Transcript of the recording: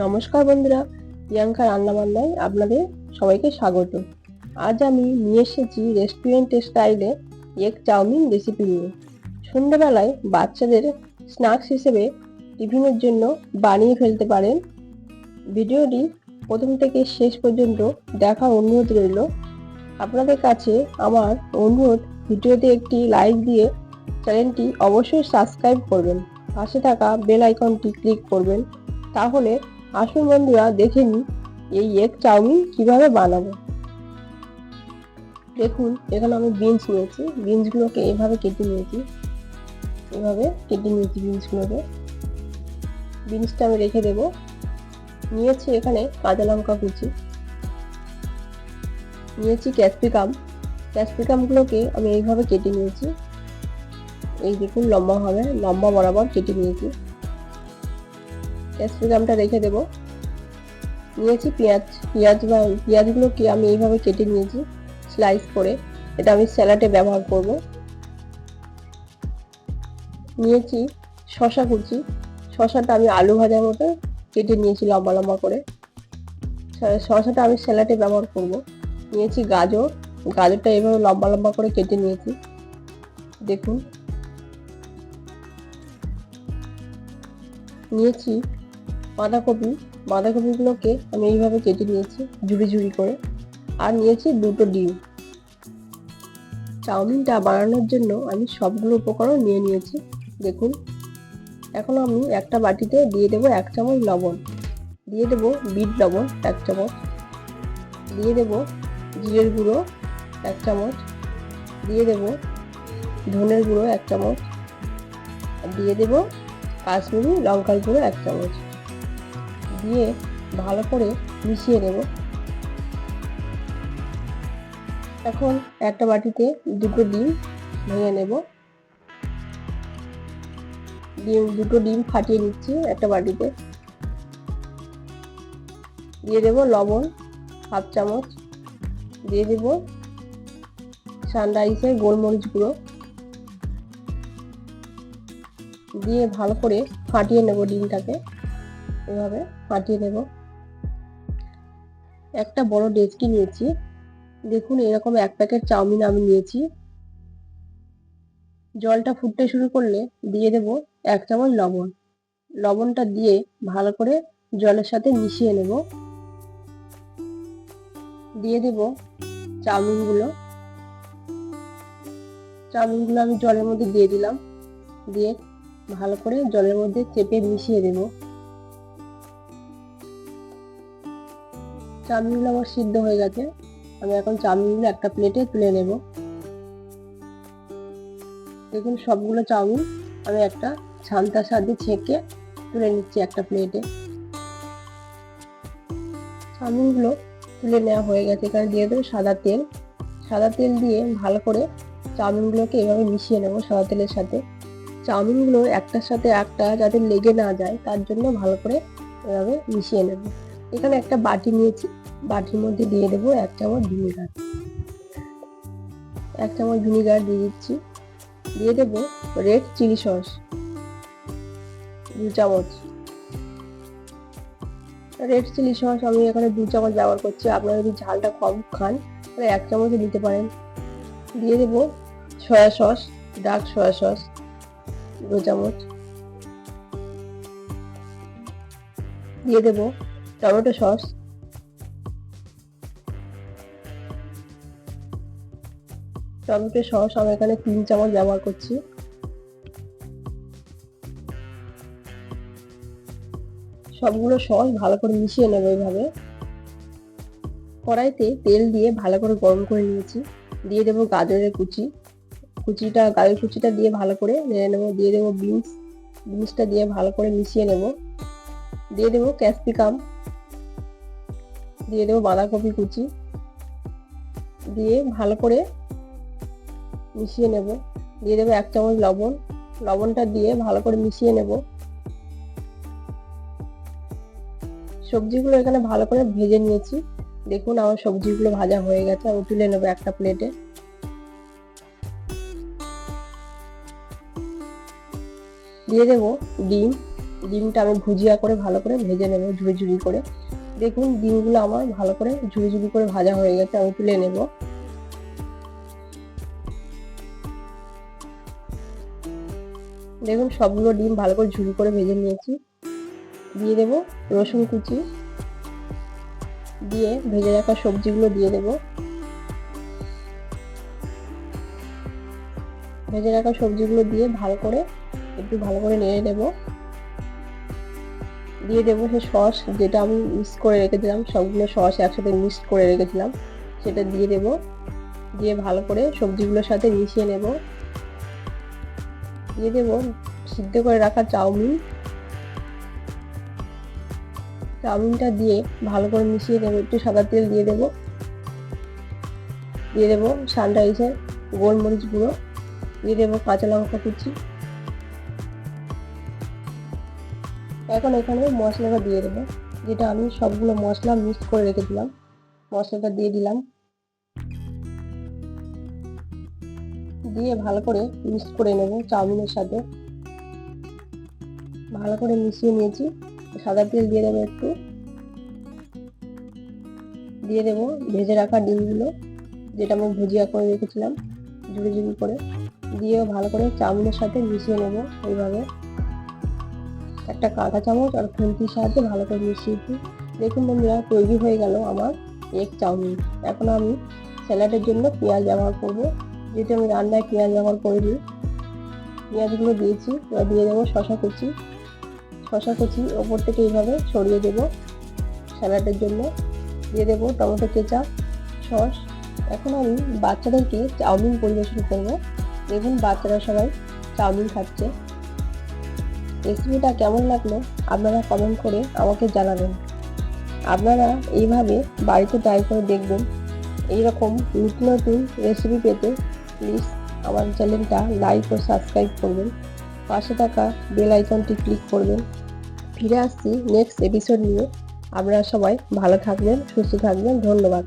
নমস্কার বন্ধুরা, প্রিয়াঙ্কা রান্নাবান্নায় আপনাদের সবাইকে স্বাগত। আজ আমি নিয়ে এসেছি রেস্টুরেন্টের স্টাইলে এগ চাউমিন রেসিপি নিয়ে। সন্ধ্যাবেলায় বাচ্চাদের স্ন্যাক্স হিসেবে টিফিনের জন্য বানিয়ে ফেলতে পারেন। ভিডিওটি প্রথম থেকে শেষ পর্যন্ত দেখার অনুরোধ রইল। আপনাদের কাছে আমার অনুরোধ, ভিডিওতে একটি লাইক দিয়ে চ্যানেলটি অবশ্যই সাবস্ক্রাইব করবেন। পাশে থাকা বেল আইকনটি ক্লিক করবেন। তাহলে আসুন বন্ধুরা, দেখে নিই এই এগ চাউমিন কীভাবে বানাবো। দেখুন, এখানে আমি বিনস নিয়েছি। বিনসগুলোকে এভাবে কেটে নিয়েছি। এভাবে কেটে নিয়েছি বিনসগুলোকে বিনসটা আমি রেখে দেব। নিয়েছি এখানে কাঁচা লঙ্কা কুচি। নিয়েছি ক্যাপসিকাম। ক্যাপসিকামগুলোকে আমি এইভাবে কেটে নিয়েছি। এই দেখুন, লম্বা হবে, লম্বা বরাবর কেটে নিয়েছি। ক্যাপসিকামটা রেখে দেব। নিয়েছি পেঁয়াজ। পেঁয়াজ বা পেঁয়াজগুলোকে আমি এইভাবে কেটে নিয়েছি স্লাইস করে। এটা আমি স্যালাডে ব্যবহার করব। নিয়েছি শশা কুচি। শশাটা আমি আলু ভাজার মতো কেটে নিয়েছি লম্বা লম্বা করে। শশাটা আমি স্যালাডে ব্যবহার করব। নিয়েছি গাজর। গাজরটা এইভাবে লম্বা লম্বা করে কেটে নিয়েছি। দেখুন। নিয়েছি বাঁধাকপি, বাঁধাকপিগুলোকে আমি এইভাবে কেটে নিয়েছি, ঝুড়ি ঝুড়ি করে। আর নিয়েছি দুটো ডিম। চাউমিনটা বানানোর জন্য আমি সবগুলো উপকরণ নিয়ে নিয়েছি। দেখুন, এখন আমি একটা বাটিতে দিয়ে দেবো এক চামচ লবণ। দিয়ে দেবো বিট লবণ এক চামচ। দিয়ে দেবো জিরের গুঁড়ো এক চামচ। দিয়ে দেবো ধনের গুঁড়ো এক চামচ। দিয়ে দেবো কাশ্মীরি লঙ্কার গুঁড়ো এক চামচ। দিয়ে ভালো করে মিশিয়ে নেব। এখন একটা বাটিতে দুটো ডিম ভেঙে নেব। ডিম, দুটো ডিম ফাটিয়ে নিচ্ছি একটা বাটিতে। দিয়ে দেব লবণ, হাফ চামচ। দিয়ে দেব সানরাইসের গোলমরিচ গুঁড়ো। দিয়ে ভালো করে ফাটিয়ে নেব ডিমটাকে। এভাবে ফাটিয়ে নেব একটা বড় ডেচকি নিয়েছি। দেখুন, এরকম এক প্যাকেট চাউমিন আমি নিয়েছি। জলটা ফুটতে শুরু করলে দিয়ে দেব এক চামচ লবণ। লবণটা দিয়ে ভালো করে জলের সাথে মিশিয়ে নেব। দিয়ে দেব চাউমিনগুলো। চাউমিনগুলো আমি জলের মধ্যে দিয়ে দিলাম। দিয়ে ভালো করে জলের মধ্যে চেপে মিশিয়ে দেব। চাউমিনগুলো আমার সিদ্ধ হয়ে গেছে। আমি এখন চাউমিনগুলো একটা প্লেটে তুলে নেব। দেখুন, সবগুলো চাউমিন আমি একটা ছান্তার সাথে ছেঁকে তুলে নিচ্ছি একটা প্লেটে চাউমিনগুলো তুলে নেওয়া হয়ে গেছে। এখানে দিয়ে দেবো সাদা তেল। সাদা তেল দিয়ে ভালো করে চাউমিনগুলোকে এভাবে মিশিয়ে নেব সাদা তেলের সাথে। চাউমিনগুলো একটার সাথে একটা যাতে লেগে না যায়, তার জন্য ভালো করে এভাবে মিশিয়ে নেব। এখানে একটা বাটি নিয়েছি। বাটির মধ্যে দিয়ে দেবো এক চামচ ভিনিগার। এক চামচ ভিনিগার দিয়ে দিচ্ছি। দিয়ে দেবো রেড চিলি সস। দু চামচ। রেড চিলি সস আমি এখানে দু চামচ ব্যবহার করছি। আপনারা যদি ঝালটা কম খান, তাহলে এক চামচও দিতে পারেন। দিয়ে দেবো soya sauce, dark soya sauce, দু চামচ। দিয়ে দেব টমেটো সস। টমেটো সস, আমি এখানে তিন চামচ ব্যবহার করছি। সবগুলো সস ভালো করে মিশিয়ে নেব এইভাবে। কড়াইতে তেল দিয়ে ভালো করে গরম করে নিয়েছি। দিয়ে দেবো গাজরের কুচি। কুচিটা গাজর কুচিটা দিয়ে ভালো করে নেড়ে নেব। দিয়ে দেবো বিনস। বিনসটা দিয়ে ভালো করে মিশিয়ে নেব। দিয়ে দেবো ক্যাপসিকাম। দিয়ে দেবো বাঁধাকপি কুচি। দিয়ে ভালো করে মিশিয়ে নেব। দিয়ে দেবো এক চামচ লবণ। লবণটা দিয়ে ভালো করে মিশিয়ে নেব। সবজিগুলো এখানে ভালো করে ভেজে নিয়েছি। দেখুন আমার সবজিগুলো ভাজা হয়ে গেছে। আমি তুলে নেব একটা প্লেটে। দিয়ে দেবো ডিম। ডিমটা আমি ভুজিয়া করে ভালো করে ভেজে নেব ঝুড়ি ঝুড়ি করে। দেখুন, ডিমগুলো আমার ভালো করে ঝুড়ি ঝুড়ি করে ভাজা হয়ে গেছে, আমি তুলে নেব। দেখুন, সবগুলো ডিম ভালো করে ঝুড়ি করে ভেজে নিয়েছি। দিয়ে দেব রসুন কুচি। দিয়ে ভেজে রাখা সবজিগুলো দিয়ে দেব। ভেজে রাখা সবজিগুলো দিয়ে ভালো করে, একটু ভালো করে নেড়ে নেব দিয়ে দেবো সে সস যেটা আমি মিক্স করে রেখেছিলাম, সবগুলো সস একসাথে মিক্স করে রেখেছিলাম, সেটা দিয়ে দেব। দিয়ে ভালো করে সবজিগুলোর সাথে মিশিয়ে নেব। দিয়ে দেব সিদ্ধ করে রাখা চাউমিন। চাউমিনটা দিয়ে ভালো করে মিশিয়ে দেবো একটু সাদা তেল দিয়ে দেবো। দিয়ে দেবো সানরাইসের গোলমরিচ গুঁড়ো। দিয়ে দেবো কাঁচা লঙ্কা কুচি। এখন এখানে মশলাটা দিয়ে দেবো। যেটা আমি সবগুলো মশলা মিক্স করে রেখে দিলাম মশলাটা দিয়ে দিলাম। দিয়ে ভালো করে মিক্স করে নেব চাউমিনের সাথে। ভালো করে মিশিয়ে নিয়েছি। সাদা তেল দিয়ে দেবো একটু। দিয়ে দেবো ভেজে রাখা ডিমগুলো, যেটা আমি ভুজিয়া করে রেখেছিলাম, ঝুড়ি ঝুড়ি করে। দিয়ে ভালো করে চাউমিনের সাথে মিশিয়ে নেব এইভাবে। একটা কাঁটা চামচ আর খুন্তির সাহায্যে ভালো করে মিশিয়েছি দেখুন বন্ধুরা, তৈরি হয়ে গেল আমার এগ চাউমিন এখন আমি স্যালাডের জন্য পেঁয়াজ ব্যবহার করব। যেহেতু আমি রান্নায় পেঁয়াজ ব্যবহার করিনি, পেঁয়াজগুলো দিয়েছি। এবার দিয়ে দেবো শশা কুচি। শশা কুচি ওপর থেকে এইভাবে ছড়িয়ে দেব স্যালাডের জন্য। দিয়ে দেবো টমেটো কেচাপ, সস। এখন আমি বাচ্চাদেরকে চাউমিন পরিবেশন করব। দেখুন বাচ্চারা সবাই চাউমিন খাচ্ছে। রেসিপিটা কেমন লাগল আপনারা কমেন্ট করে আমাকে জানাবেন। আপনারা এইভাবে বাড়িতে ট্রাই করে দেখবেন। এইরকম নতুন নতুন রেসিপি পেতে প্লিজ আমার চ্যানেলটা লাইক ও সাবস্ক্রাইব করবেন। পাশে থাকা বেল আইকনটি ক্লিক করবেন। ফিরে আসছি নেক্সট এপিসোড নিয়ে। আপনারা সবাই ভালো থাকবেন, সুস্থ থাকবেন, ধন্যবাদ।